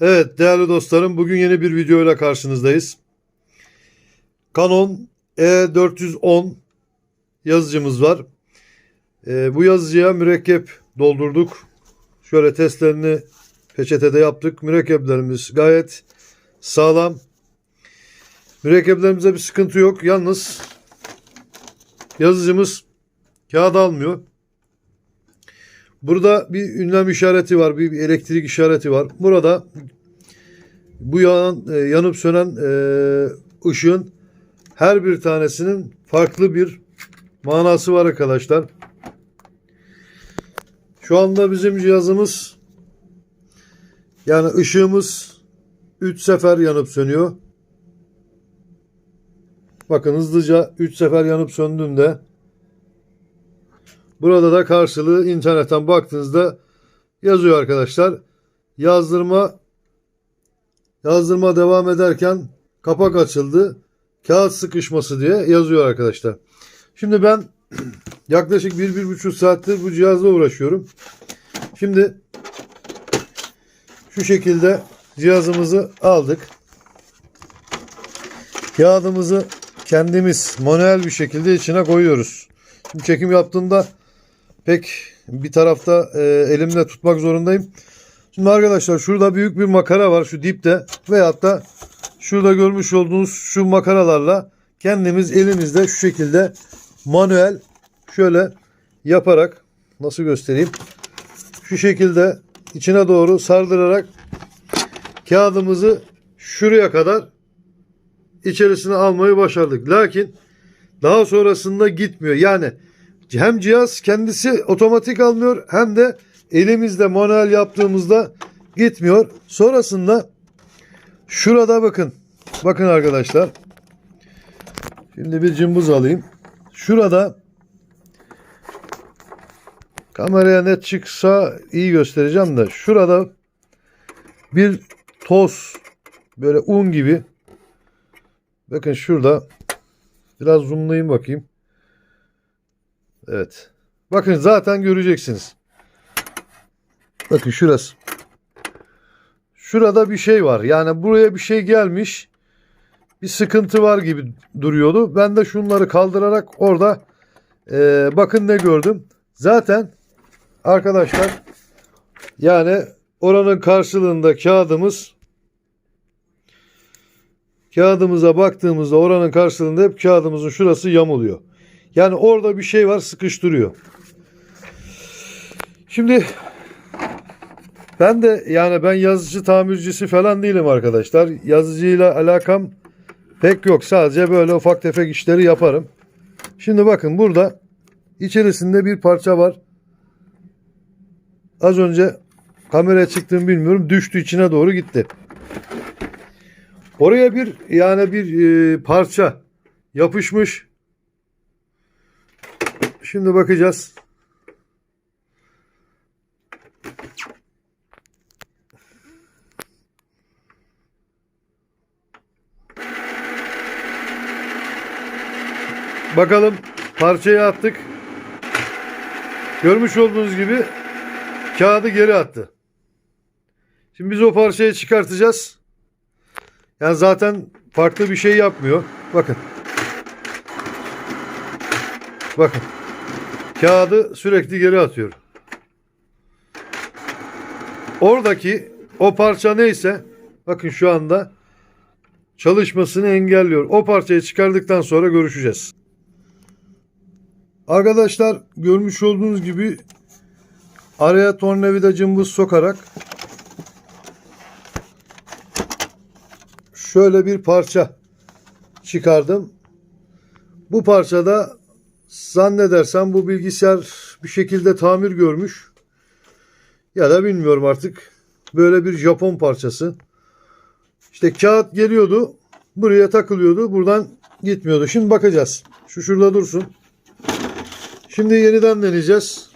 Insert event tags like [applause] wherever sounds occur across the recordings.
Evet değerli dostlarım bugün yeni bir video ile karşınızdayız. Canon E410 yazıcımız var. Ee, bu yazıcıya mürekkep doldurduk. Şöyle testlerini peçetede yaptık. Mürekkeplerimiz gayet sağlam. Mürekkeplerimizde bir sıkıntı yok. Yalnız yazıcımız kağıt almıyor. Burada bir ünlem işareti var, bir elektrik işareti var. Burada bu yan, e, yanıp sönen e, ışığın her bir tanesinin farklı bir manası var arkadaşlar. Şu anda bizim cihazımız yani ışığımız 3 sefer yanıp sönüyor. Bakın hızlıca 3 sefer yanıp söndüğünde Burada da karşılığı internetten baktığınızda yazıyor arkadaşlar. Yazdırma yazdırma devam ederken kapak açıldı. Kağıt sıkışması diye yazıyor arkadaşlar. Şimdi ben [clears throat] yaklaşık bir, bir buçuk saattir bu cihazla uğraşıyorum. Şimdi şu şekilde cihazımızı aldık. Kağıdımızı kendimiz manuel bir şekilde içine koyuyoruz. Şimdi çekim yaptığımda pek bir tarafta e, elimde tutmak zorundayım. Şimdi arkadaşlar şurada büyük bir makara var şu dipte veyahut da şurada görmüş olduğunuz şu makaralarla kendimiz elimizde şu şekilde manuel şöyle yaparak nasıl göstereyim şu şekilde içine doğru sardırarak kağıdımızı şuraya kadar içerisine almayı başardık. Lakin daha sonrasında gitmiyor. Yani hem cihaz kendisi otomatik almıyor hem de elimizde manuel yaptığımızda gitmiyor. Sonrasında şurada bakın. Bakın arkadaşlar. Şimdi bir cımbız alayım. Şurada kameraya net çıksa iyi göstereceğim de şurada bir toz böyle un gibi bakın şurada biraz zoomlayayım bakayım. Evet. Bakın zaten göreceksiniz. Bakın şurası. Şurada bir şey var. Yani buraya bir şey gelmiş. Bir sıkıntı var gibi duruyordu. Ben de şunları kaldırarak orada e, bakın ne gördüm. Zaten arkadaşlar yani oranın karşılığında kağıdımız kağıdımıza baktığımızda oranın karşılığında hep kağıdımızın şurası yamuluyor. Yani orada bir şey var sıkıştırıyor. Şimdi ben de yani ben yazıcı tamircisi falan değilim arkadaşlar. Yazıcıyla alakam pek yok. Sadece böyle ufak tefek işleri yaparım. Şimdi bakın burada içerisinde bir parça var. Az önce kameraya çıktığımı bilmiyorum. Düştü içine doğru gitti. Oraya bir yani bir e, parça yapışmış. Şimdi bakacağız. Bakalım parçayı attık. Görmüş olduğunuz gibi kağıdı geri attı. Şimdi biz o parçayı çıkartacağız. Yani zaten farklı bir şey yapmıyor. Bakın. Bakın. Kağıdı sürekli geri atıyor. Oradaki o parça neyse bakın şu anda çalışmasını engelliyor. O parçayı çıkardıktan sonra görüşeceğiz. Arkadaşlar görmüş olduğunuz gibi araya tornavida cımbız sokarak şöyle bir parça çıkardım. Bu parçada zannedersem bu bilgisayar bir şekilde tamir görmüş. Ya da bilmiyorum artık. Böyle bir Japon parçası. İşte kağıt geliyordu. Buraya takılıyordu. Buradan gitmiyordu. Şimdi bakacağız. Şu şurada dursun. Şimdi yeniden deneyeceğiz.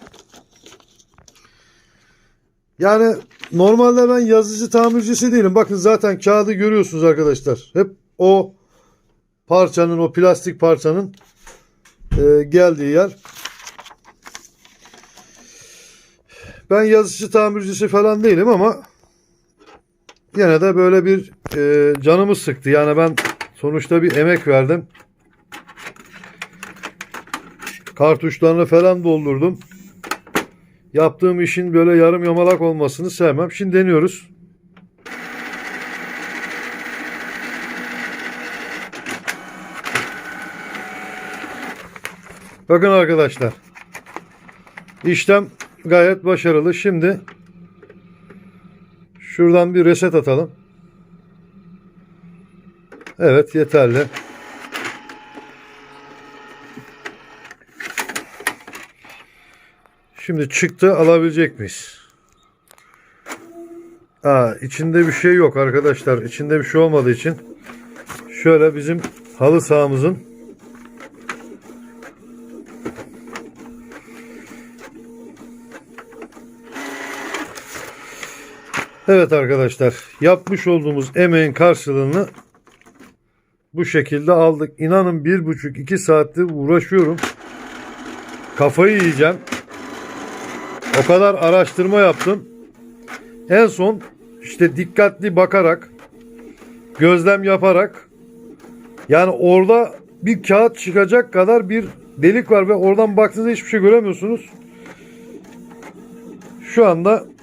Yani normalde ben yazıcı tamircisi değilim. Bakın zaten kağıdı görüyorsunuz arkadaşlar. Hep o parçanın, o plastik parçanın e, geldiği yer. Ben yazıcı tamircisi falan değilim ama yine de böyle bir e, canımı sıktı. Yani ben sonuçta bir emek verdim. Kartuşlarını falan doldurdum. Yaptığım işin böyle yarım yamalak olmasını sevmem. Şimdi deniyoruz. Bakın arkadaşlar. İşlem gayet başarılı. Şimdi şuradan bir reset atalım. Evet yeterli. Şimdi çıktı alabilecek miyiz? Aa, içinde bir şey yok arkadaşlar. İçinde bir şey olmadığı için şöyle bizim halı sahamızın Evet arkadaşlar yapmış olduğumuz emeğin karşılığını bu şekilde aldık. İnanın bir buçuk iki saattir uğraşıyorum. Kafayı yiyeceğim. O kadar araştırma yaptım. En son işte dikkatli bakarak gözlem yaparak yani orada bir kağıt çıkacak kadar bir delik var ve oradan baktığınızda hiçbir şey göremiyorsunuz. Şu anda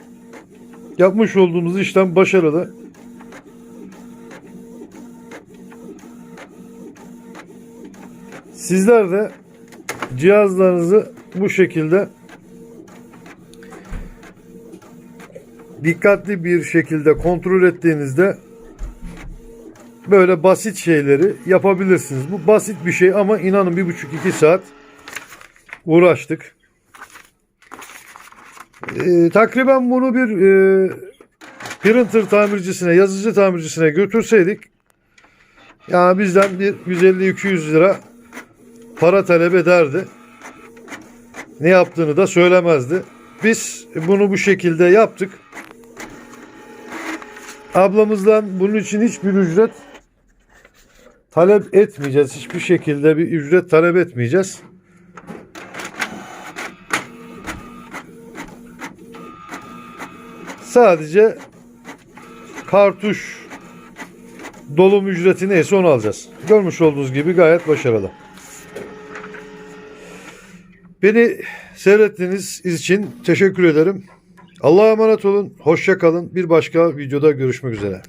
yapmış olduğumuz işlem başarılı. Sizler de cihazlarınızı bu şekilde dikkatli bir şekilde kontrol ettiğinizde böyle basit şeyleri yapabilirsiniz. Bu basit bir şey ama inanın bir buçuk iki saat uğraştık. Ee, takriben bunu bir e, printer tamircisine, yazıcı tamircisine götürseydik yani bizden bir 150-200 lira para talep ederdi. Ne yaptığını da söylemezdi. Biz bunu bu şekilde yaptık. Ablamızdan bunun için hiçbir ücret talep etmeyeceğiz. Hiçbir şekilde bir ücret talep etmeyeceğiz. Sadece kartuş dolum ücreti neyse onu alacağız. Görmüş olduğunuz gibi gayet başarılı. Beni seyrettiğiniz için teşekkür ederim. Allah'a emanet olun. Hoşça kalın. Bir başka videoda görüşmek üzere.